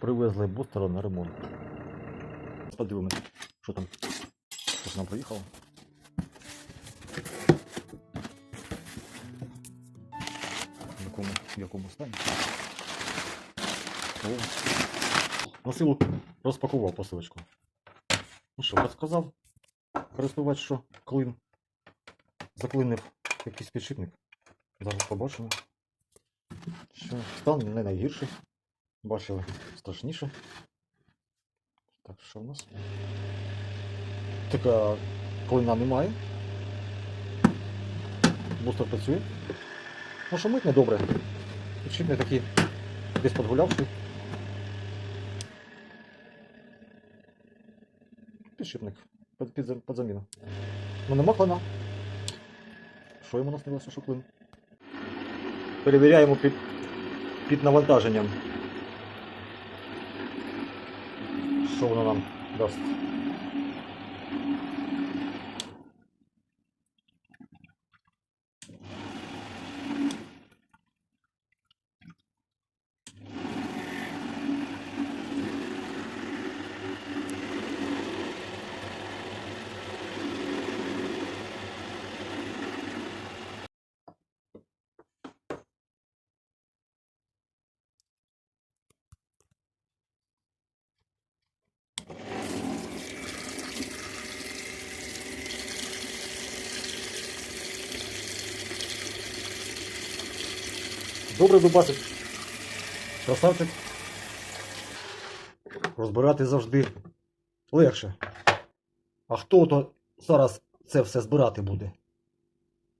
Привезли бустера на ремонт. Подивимось, що там. Що нам приїхало. В якому, в якому стані. О. На силу розпакував посилочку. Ну що, розказав користувач, що клин заклинив якийсь підшипник. Зараз побачимо. Що стан не найгірший. Бачили страшніше. Так, що в нас? Така клина немає. Бустер працює. Ну, шумить недобре. Підшипник такий десь подгулявший. Підшипник під, під, під заміну. Ну нема клина. Що йому наснилося, що клин? Перевіряємо під, під навантаженням. Що воно нам дасть? Добре дубасик. Красавчик. Розбирати завжди легше. А хто то зараз це все збирати буде?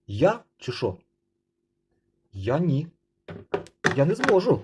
Я чи що? Я ні. Я не зможу.